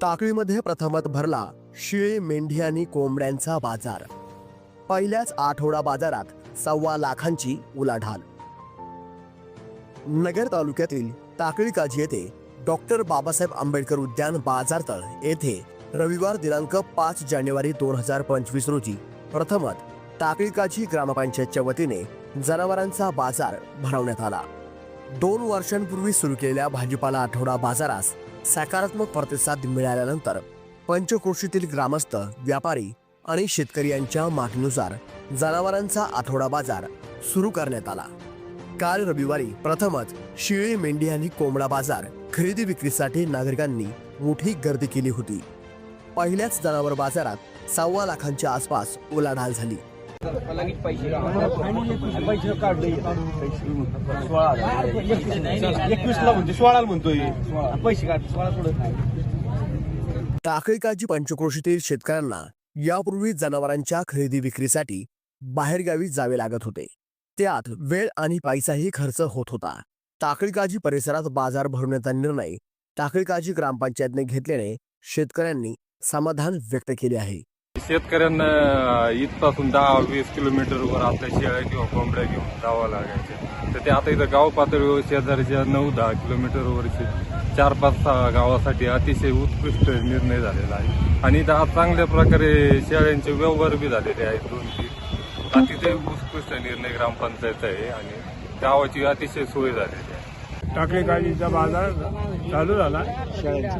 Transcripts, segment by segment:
टाकळीमध्ये प्रथमच भरला शिळे मेंढी आणि कोंबड्यांचा बाजार. पहिल्याच आठवडा बाजारात सव्वा लाखांची उलाढाल. नगर तालुक्यातील टाकळी काजी येथे डॉक्टर बाबासाहेब आंबेडकर उद्यान बाजारतळ येथे रविवार दिनांक पाच जानेवारी दोन हजार पंचवीस रोजी प्रथमच टाकळीकाजी ग्रामपंचायतच्या वतीने जनावरांचा बाजार भरवण्यात आला. दोन वर्षांपूर्वी सुरू केलेल्या भाजीपाला आठवडा बाजारास सकारात्मक प्रतिसाद मिळाल्यानंतर पंचक्रोशीतील ग्रामस्थ व्यापारी आणि शेतकरी यांच्या मागणीनुसार जनावरांचा आठवडा बाजार सुरू करण्यात आला. काल रविवारी प्रथमच शिळी मेंढी आणि कोंबडा बाजार खरेदी विक्रीसाठी नागरिकांनी मोठी गर्दी केली होती. पहिल्याच जनावर बाजारात सव्वा लाखांच्या आसपास उलाढाल झाली. पैसे काढले सोळा एकवीस ला म्हणते सोळाला म्हणतोय. पैसे काढ सोळा सोडत नाही. टाकळीकाजी पंचक्रोशीतील शेतकऱ्यांना यापूर्वी जनावरांच्या खरेदी विक्रीसाठी बाहेरगावी जावे लागत होते. त्यात वेळ आणि पैसाही खर्च होत होता. टाकळीकाजी परिसरात बाजार भरवण्याचा निर्णय टाकळीकाजी ग्रामपंचायतने घेतल्याने शेतकऱ्यांनी समाधान व्यक्त केले आहे. शेतकऱ्यांना इथपासून दहा वीस किलोमीटरवर आपल्या शेळ्या किंवा कोंबड्या घेऊन जावं लागायचे. तर ते आता इथं गाव पातळीवर शेजारच्या नऊ दहा किलोमीटरवरचे चार पाच सहा गावासाठी अतिशय उत्कृष्ट निर्णय झालेला आहे. आणि इथं चांगल्या प्रकारे शेळ्यांचे व्यवहार बी झालेले आहेत दोन तीन. अतिशय उत्कृष्ट निर्णय ग्रामपंचायत आहे आणि गावाची अतिशय सोय झालेली आहे. टाकळी काळजीचा बाजार चालू झाला.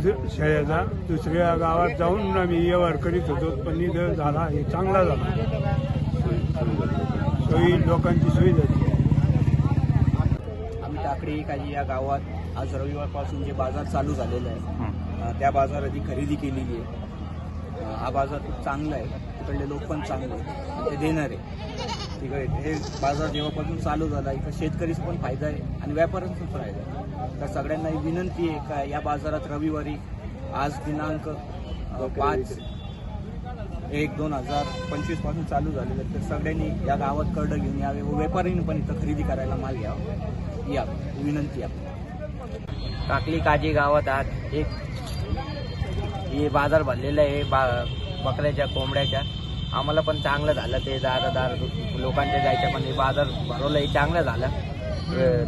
दु- शेळ्याचा दुसऱ्या गावात जाऊन आम्ही व्यवहार करीत होतो पण इथं झाला. हे चांगला झाला. सोयी लोकांची सोयी झाली. आम्ही टाकडी काजी या गावात आज रविवारपासून जे बाजार चालू झालेला आहे त्या बाजाराची खरेदी केलेली आहे. हा बाजार खूप चांगला आहे. तिकडले लोक पण चांगले आहेत. ते देणार. आहे तिकडे हे बाजार जेव्हापासून चालू झाला इथं शेतकरीचा पण फायदा आहे आणि व्यापाऱ्यांचा पण फायदा आहे. तर सगळ्यांना ही विनंती आहे का या बाजारात रविवारी आज दिनांक पाच एक दोन हजार पंचवीसपासून चालू झालेलं आहे. तर सगळ्यांनी या गावात कर्ड घेऊन यावे व व्यापाऱ्यांनी पण इथं खरेदी करायला माल घ्यावा. या विनंती आहे टाकली काजी गावात आज एक. हे बाजार भरलेला आहे बा बकऱ्याच्या कोंबड्याच्या. आम्हाला पण चांगलं झालं. ते दारदार लोकांच्या जायच्या पण हे बाजार भरवलं हे चांगलं झालं.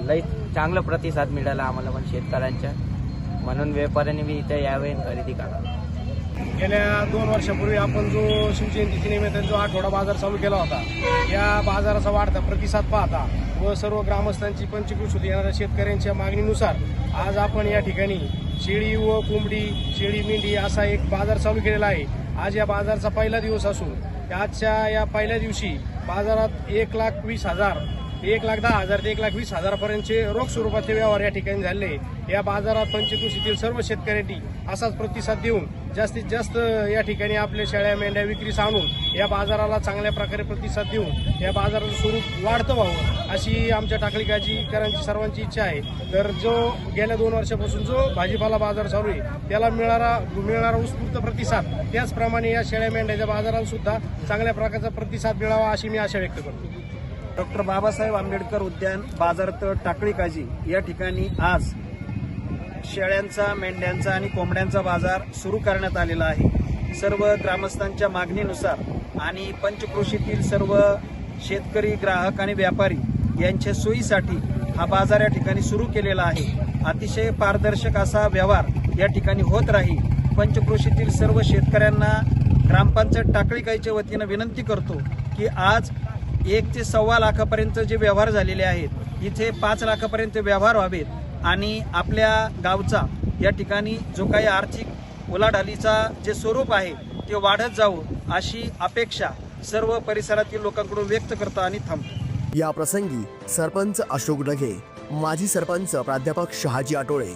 लई चांगला प्रतिसाद मिळाला आम्हाला पण शेतकऱ्यांच्या. म्हणून व्यापाऱ्यांनी बी इथे यावे खरेदी करावं गेल्या दोन वर्षापूर्वी आपण जो शिवजयंतीच्या निमित्ताने जो आठवडा बाजार चालू केला होता या बाजाराचा वाढता प्रतिसाद पाहता व सर्व ग्रामस्थांची पंचकृषीत येणाऱ्या शेतकऱ्यांच्या मागणीनुसार आज आपण या ठिकाणी शेळी व कोंबडी शेळी मेंढी असा एक बाजार चालू केलेला आहे. आज या बाजारचा पहिला दिवस असून आजच्या या पहिल्या दिवशी बाजारात एक लाख वीस हजार एक लाख दहा हजार ते एक लाख वीस हजारापर्यंतचे रोख स्वरूपाचे व्यवहार या ठिकाणी झाले. या बाजारात पंचकृषीतील सर्व शेतकऱ्यांनी असाच प्रतिसाद देऊन जास्तीत जास्त या ठिकाणी आपल्या शेळ्या मेंढ्या विक्रीस आणून या बाजाराला चांगल्या प्रकारे प्रतिसाद देऊन या बाजाराचं स्वरूप वाढतं व्हावं अशी आमच्या टाकळीकाजीकरांची सर्वांची इच्छा आहे. तर जो गेल्या दोन वर्षापासून जो भाजीपाला बाजार चालू आहे त्याला मिळणारा मिळणारा उत्स्फूर्त प्रतिसाद त्याचप्रमाणे या शेळ्या मेंढ्याच्या बाजाराला सुद्धा चांगल्या प्रकारचा प्रतिसाद मिळावा अशी मी आशा व्यक्त करतो. डॉक्टर बाबासाहेब आंबेडकर उद्यान बाजारतळ टाकळी काजी. या ठिकाणी आज शेळ्यांचा मेंढ्यांचा आणि कोंबड्यांचा बाजार सुरू करण्यात आलेला आहे. सर्व ग्रामस्थांच्या मागणीनुसार आणि पंचकृषीतील सर्व शेतकरी ग्राहक आणि व्यापारी यांच्या सोयीसाठी हा बाजार या ठिकाणी सुरू केलेला आहे. अतिशय पारदर्शक असा व्यवहार या ठिकाणी होत राहील. पंचकृषीतील सर्व शेतकऱ्यांना ग्रामपंचायत टाकळीकाईच्या वतीनं विनंती करतो की आज एक ते सव्वा लाखापर्यंत जे व्यवहार झालेले आहेत इथे पाच लाखापर्यंत व्यवहार व्हावेत आणि आपल्या गावचा या ठिकाणी जो काही आर्थिक उलाढालीचा जे स्वरूप आहे ते वाढत जावं अशी अपेक्षा सर्व परिसरातील लोकांकडून व्यक्त करतो आणि थांबतो. या प्रसंगी सरपंच अशोक डघे माजी सरपंच प्राध्यापक शहाजी आटोळे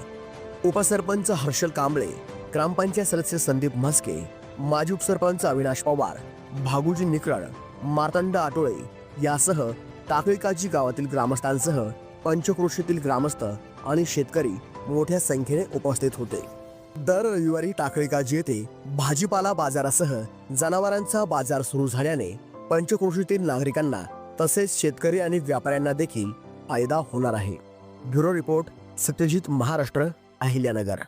उपसरपंच हर्षल कांबळे ग्रामपंचायत सदस्य संदीप म्हस्के माजी उपसरपंच अविनाश पवार भागुजी निकळ मार्तंड आटोळे यासह टाकळीकाजी गावातील ग्रामस्थांसह पंचक्रोशीतील ग्रामस्थ आणि शेतकरी मोठ्या संख्येने उपस्थित होते. दर रविवारी टाकळीकाजी येथे भाजीपाला बाजारासह जनावरांचा बाजार सुरू झाल्याने पंचक्रोशीतील नागरिकांना तसेच शेतकरी आणि व्यापाऱ्यांना देखील फायदा होणार आहे. Bureau report Satyajit Maharashtra Ahilyanagar.